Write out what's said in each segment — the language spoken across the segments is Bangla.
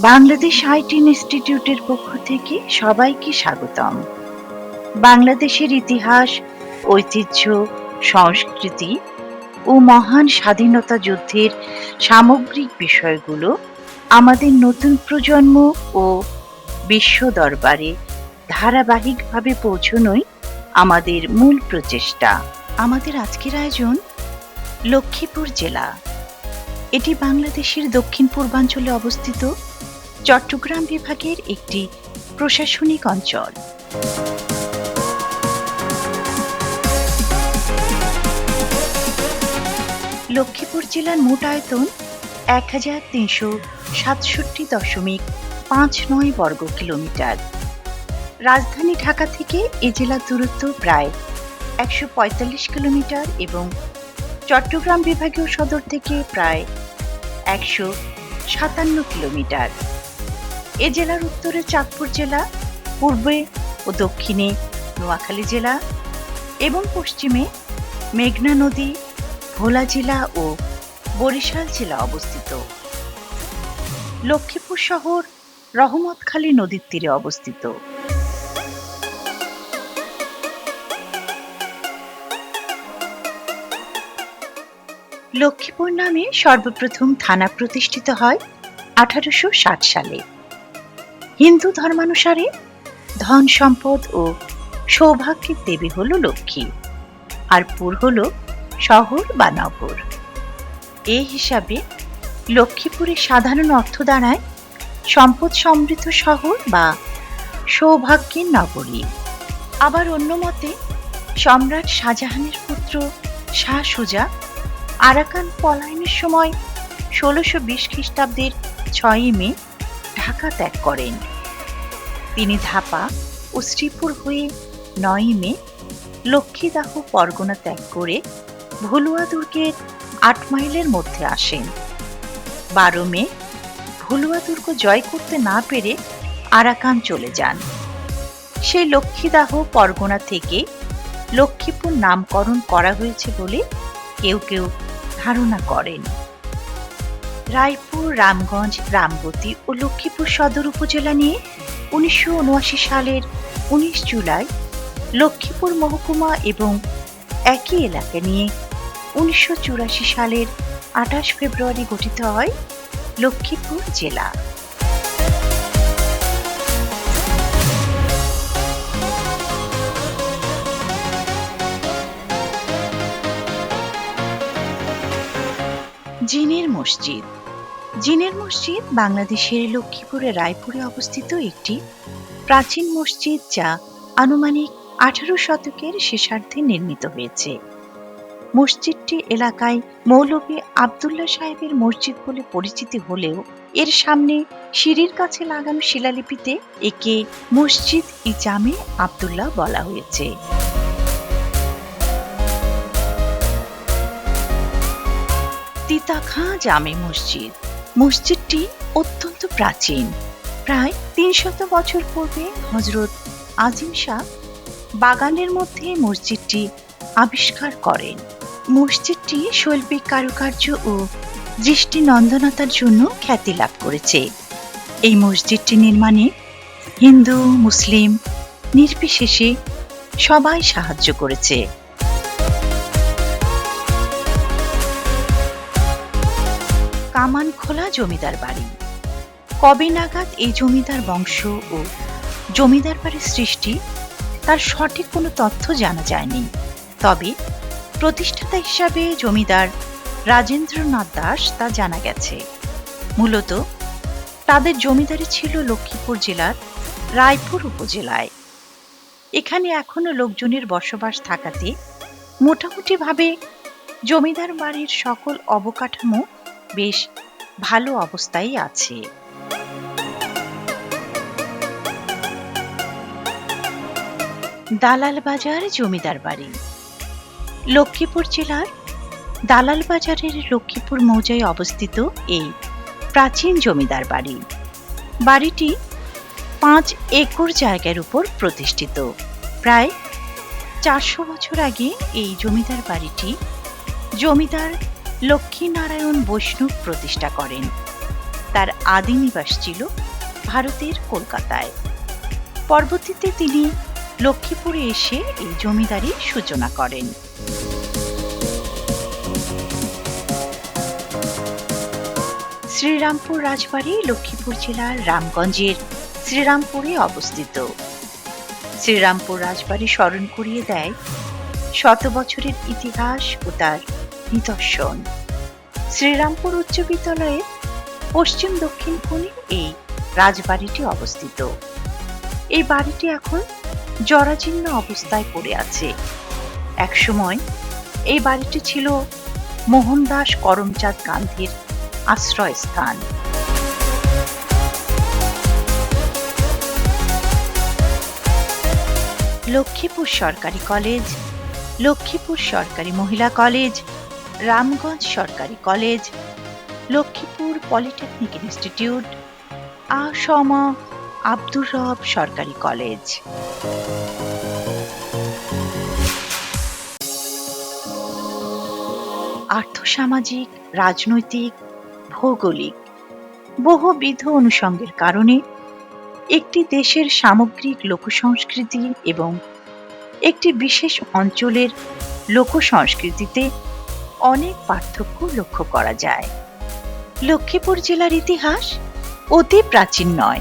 বাংলাদেশ আইটি ইনস্টিটিউটের পক্ষ থেকে সবাইকে স্বাগতম। বাংলাদেশের ইতিহাস, ঐতিহ্য, সংস্কৃতি ও মহান স্বাধীনতা যুদ্ধের সামগ্রিক বিষয়গুলো আমাদের নতুন প্রজন্ম ও বিশ্ব দরবারে ধারাবাহিকভাবে পৌঁছনোই আমাদের মূল প্রচেষ্টা। আমাদের আজকের আয়োজন লক্ষ্মীপুর জেলা। এটি বাংলাদেশের দক্ষিণ পূর্বাঞ্চলে অবস্থিত চট্টগ্রাম বিভাগের একটি প্রশাসনিক অঞ্চল। লক্ষ্মীপুর জেলার মোট আয়তন এক হাজার তিনশো সাতষট্টি দশমিক পাঁচ নয় বর্গ কিলোমিটার। রাজধানী ঢাকা থেকে এ জেলার দূরত্ব প্রায় একশো পঁয়তাল্লিশ কিলোমিটার এবং চট্টগ্রাম বিভাগীয় সদর থেকে প্রায় একশো সাতান্ন কিলোমিটার। এ জেলার উত্তরে চাঁদপুর জেলা, পূর্বে ও দক্ষিণে নোয়াখালী জেলা এবং পশ্চিমে মেঘনা নদী, ভোলা জেলা ও বরিশাল জেলা অবস্থিত। লক্ষ্মীপুর শহর রহমতখালী নদীর তীরে অবস্থিত। লক্ষ্মীপুর নামে সর্বপ্রথম থানা প্রতিষ্ঠিত হয় আঠারোশো ষাট সালে। হিন্দু ধর্মানুসারে ধন সম্পদ ও সৌভাগ্যের দেবী হল লক্ষ্মী, আর পুর হল শহর বা নগর। এই হিসাবে লক্ষ্মীপুরের সাধারণ অর্থ দাঁড়ায় সম্পদ সমৃদ্ধ শহর বা সৌভাগ্যের নগরী। আবার অন্য মতে, সম্রাট শাহজাহানের পুত্র শাহ সুজা আরাকান পলায়নের সময় ষোলোশো বিশ খ্রিস্টাব্দের ছয়ই মে ঢাকা ত্যাগ করেন। তিনি ধাপা ও শ্রীপুর হয়ে নয় মে লক্ষ্মীদাহ পরগনা ত্যাগ করে ভুলুয়া দুর্গের আট মাইলের মধ্যে আসেন। বারো মে ভুলুয়া দুর্গ জয় করতে না পেরে আরাকান চলে যান। সেই লক্ষ্মীদাহ পরগনা থেকে লক্ষ্মীপুর নামকরণ করা হয়েছে বলে কেউ কেউ ধারণা করেন। রায়পুর রামগঞ্জ, রামবতী ও লক্ষ্মীপুর সদর উপজেলা নিয়ে উনিশশো উনআশি সালের উনিশ জুলাই লক্ষ্মীপুর মহকুমা এবং একই এলাকা নিয়ে উনিশশো চুরাশি সালের আঠাশ ফেব্রুয়ারি গঠিত হয় লক্ষ্মীপুর জেলা। জিনের মসজিদ। জিনের মসজিদ বাংলাদেশের লক্ষ্মীপুরের রায়পুরে অবস্থিত একটি প্রাচীন মসজিদ যা আনুমানিক আঠারো শতকের শেষার্ধে নির্মিত হয়েছে। মসজিদটি এলাকায় মৌলভী আবদুল্লাহ সাহেবের মসজিদ বলে পরিচিতি হলেও এর সামনে সিঁড়ির কাছে লাগানো শিলালিপিতে একে মসজিদ ই জামে আবদুল্লাহ বলা হয়েছে। তিতাখাঁ জামে মসজিদ মসজিদটি অত্যন্ত প্রাচীন। প্রায় তিন শত বছর পূর্বে হজরত আজিম শাহ বাগানের মধ্যে মসজিদটি আবিষ্কার করেন। মসজিদটি শৈল্পিক কারুকার্য ও দৃষ্টি নন্দনতার জন্য খ্যাতি লাভ করেছে। এই মসজিদটি নির্মাণে হিন্দু, মুসলিম নির্বিশেষে সবাই সাহায্য করেছে। কামান খোলা জমিদার বাড়ি। কবে নাগাদ এই জমিদার বংশ ও জমিদার বাড়ির সৃষ্টি, তার সঠিক কোনো তথ্য জানা যায়নি। তবে প্রতিষ্ঠাতা হিসাবে জমিদার রাজেন্দ্রনাথ দাস তা জানা গেছে। মূলত তাদের জমিদারি ছিল লক্ষ্মীপুর জেলার রায়পুর উপজেলায়। এখানে এখনও লোকজনের বসবাস থাকাতে মোটামুটিভাবে জমিদার বাড়ির সকল অবকাঠামো বেশ ভালো অবস্থায় আছে। দালাল বাজার জমিদার বাড়ি। লক্ষ্মীপুর জেলার দালাল বাজারের লক্ষ্মীপুর মৌজায় অবস্থিত এই প্রাচীন জমিদার বাড়ি। বাড়িটি পাঁচ একর জায়গার উপর প্রতিষ্ঠিত। প্রায় চারশো বছর আগে এই জমিদার বাড়িটি জমিদার লক্ষ্মীনারায়ণ বৈষ্ণব প্রতিষ্ঠা করেন। তার আদি নিবাস ছিল ভারতের কলকাতায়। পরবর্তীতে তিনি লক্ষ্মীপুরে এসে এই জমিদারির সূচনা করেন। শ্রীরামপুর রাজবাড়ি লক্ষ্মীপুর জেলার রামগঞ্জের শ্রীরামপুরে অবস্থিত। শ্রীরামপুর রাজবাড়ি স্মরণ করিয়ে দেয় শত বছরের ইতিহাস ও তার নিদর্শন। শ্রীরামপুর উচ্চ বিদ্যালয়ের পশ্চিম দক্ষিণ কোণে এই রাজবাড়িটি অবস্থিত। এই বাড়িটি এখন জরাজীর্ণ অবস্থায় পড়ে আছে। একসময় এই বাড়িটি ছিল মোহনদাস করমচাঁদ গান্ধীর আশ্রয়স্থান। লক্ষ্মীপুর সরকারি কলেজ, লক্ষ্মীপুর সরকারি মহিলা কলেজ রামগঞ্জ সরকারি college, Lakshmipur polytechnic institute, Assam Abdur রব সরকারি কলেজ। আর্থসামাজিক, রাজনৈতিক, ভৌগোলিক বহুবিধ অনুষঙ্গের কারণে একটি দেশের সামগ্রিক লোকসংস্কৃতি এবং একটি বিশেষ অঞ্চলের লোকসংস্কৃতিতে অনেক পার্থক্য লক্ষ্য করা যায়। লক্ষ্মীপুর জেলার ইতিহাস অতি প্রাচীন নয়।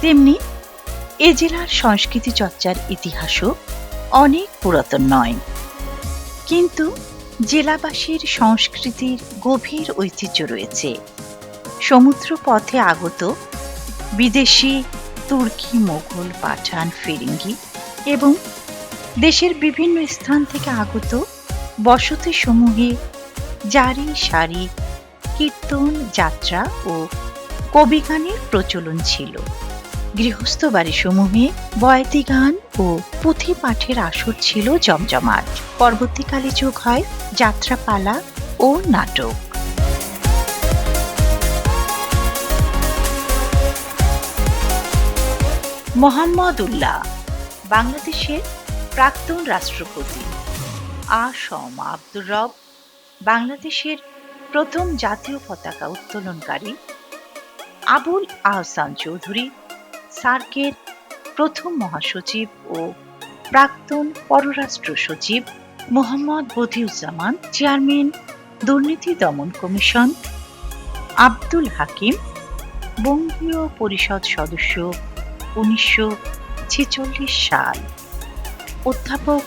তেমনি এ জেলার সংস্কৃতি চর্চার ইতিহাসও অনেক পুরাতন নয়। কিন্তু জেলাবাসীর সংস্কৃতির গভীর ঐতিহ্য রয়েছে। সমুদ্র পথে আগত বিদেশি, তুর্কি মোগল পাঠান, ফিরিঙ্গি এবং দেশের বিভিন্ন স্থান থেকে আগত বসতি সমূহে জারি সারি কীর্তন যাত্রা ও কবিগানের প্রচলন ছিল। গৃহস্থ বাড়িসমূহে বয়াতি গান ও পুঁথি পাঠের আসর ছিল জমজমাট। পরবর্তীকালে যোগ হয় যাত্রাপালা ও নাটক। মোহাম্মদ উল্লাহ বাংলাদেশের প্রাক্তন রাষ্ট্রপতি। আসম আব্দুর রব বাংলাদেশের প্রথম জাতীয় পতাকা উত্তোলনকারী আবুল আহসান চৌধুরী, সার্কের প্রথম মহাসচিব ও প্রাক্তন পররাষ্ট্র সচিব মোহাম্মদ বদিউজ্জামান, চেয়ারম্যান দুর্নীতি দমন কমিশন আব্দুল হাকিম, বঙ্গীয় পরিষদ সদস্য উনিশশো ছেচল্লিশ সাল, অধ্যাপক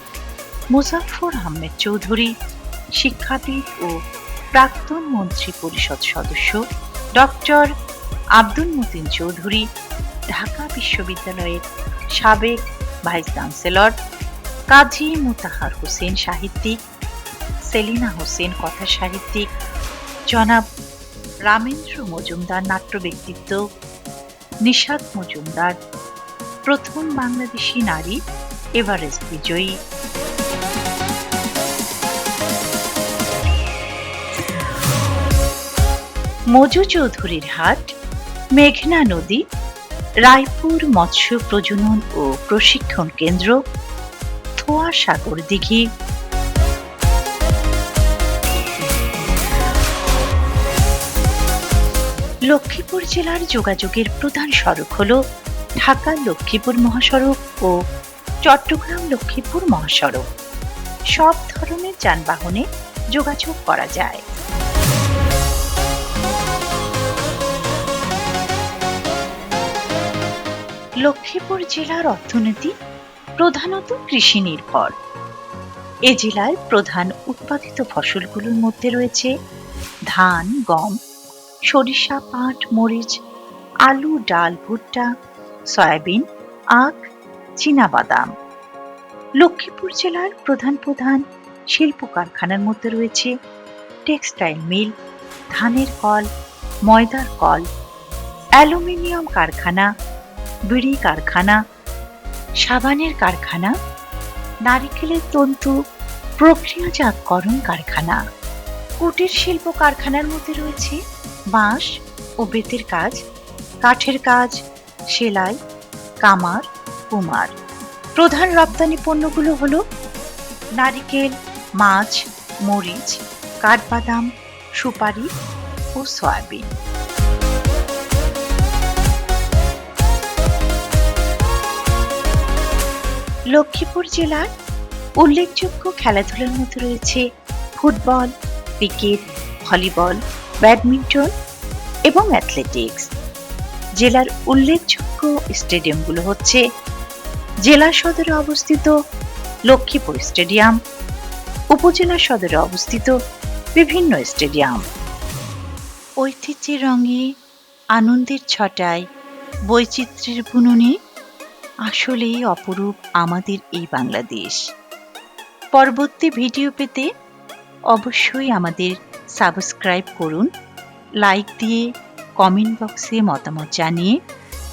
মুজাফর আহমেদ চৌধুরী শিক্ষাবিদ ও প্রাক্তন মন্ত্রী পরিষদ সদস্য ডক্টর আব্দুল মতিন চৌধুরী, ঢাকা বিশ্ববিদ্যালয়ের সাবেক ভাইস চ্যান্সেলর কাজী মুতাহার হোসেন সাহিত্যিক, সেলিনা হোসেন কথা সাহিত্যিক, জনাব রামেন্দ্র মজুমদার নাট্য ব্যক্তিত্ব নিশাদ মজুমদার, প্রথম বাংলাদেশি নারী এভারেস্ট বিজয়ী। মজু চৌধুরীর হাট, মেঘনা নদী, রায়পুর মৎস্য প্রজনন ও প্রশিক্ষণ কেন্দ্র থোয়া সাগর দিঘি। লক্ষ্মীপুর জেলার যোগাযোগের প্রধান সড়ক হল ঢাকা লক্ষ্মীপুর মহাসড়ক ও চট্টগ্রাম লক্ষ্মীপুর মহাসড়ক। সব ধরনের যানবাহনে যোগাযোগ করা যায়। লক্ষ্মীপুর জেলার অর্থনীতি প্রধানত কৃষি নির্ভর। এ জেলার প্রধান উৎপাদিত ফসলগুলোর মধ্যে রয়েছে ধান, গম, সরিষা, পাট, মরিচ, আলু, ডাল, ভুট্টা, সয়াবিন, আখ, চীনাবাদাম। লক্ষ্মীপুর জেলার প্রধান প্রধান শিল্প কারখানার মধ্যে রয়েছে টেক্সটাইল মিল, ধানের কল, ময়দার কল, অ্যালুমিনিয়াম কারখানা বিড়ি কারখানা, সাবানের কারখানা, নারিকেলের তন্তু, প্রক্রিয়াজাতকরণ কারখানা, কুটির শিল্প কারখানার মধ্যে রয়েছে বাঁশ ও বেতের কাজ, কাঠের কাজ, সেলাই, কামার, কুমার। প্রধান রপ্তানি পণ্যগুলো হলো নারিকেল, মাছ, মরিচ, কাঠবাদাম, সুপারি ও সয়াবিন। লক্ষ্মীপুর জেলার উল্লেখযোগ্য খেলাধুলার মধ্যে রয়েছে ফুটবল, ক্রিকেট, ভলিবল, ব্যাডমিন্টন এবং অ্যাথলেটিক্স। জেলার উল্লেখযোগ্য স্টেডিয়ামগুলো হচ্ছে জেলা সদরে অবস্থিত লক্ষ্মীপুর স্টেডিয়াম, উপজেলা সদরে অবস্থিত বিভিন্ন স্টেডিয়াম। ঐতিহ্যের রঙে আনন্দের ছটায় বৈচিত্র্যের বুননে আসলেই অপরূপ আমাদের এই বাংলাদেশ। পরবর্তী ভিডিও পেতে অবশ্যই আমাদের সাবস্ক্রাইব করুন, লাইক দিয়ে কমেন্ট বক্সে মতামত জানিয়ে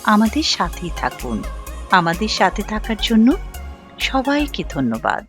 আমাদের সাথেই থাকুন। আমাদের সাথে থাকার জন্য সবাইকে ধন্যবাদ।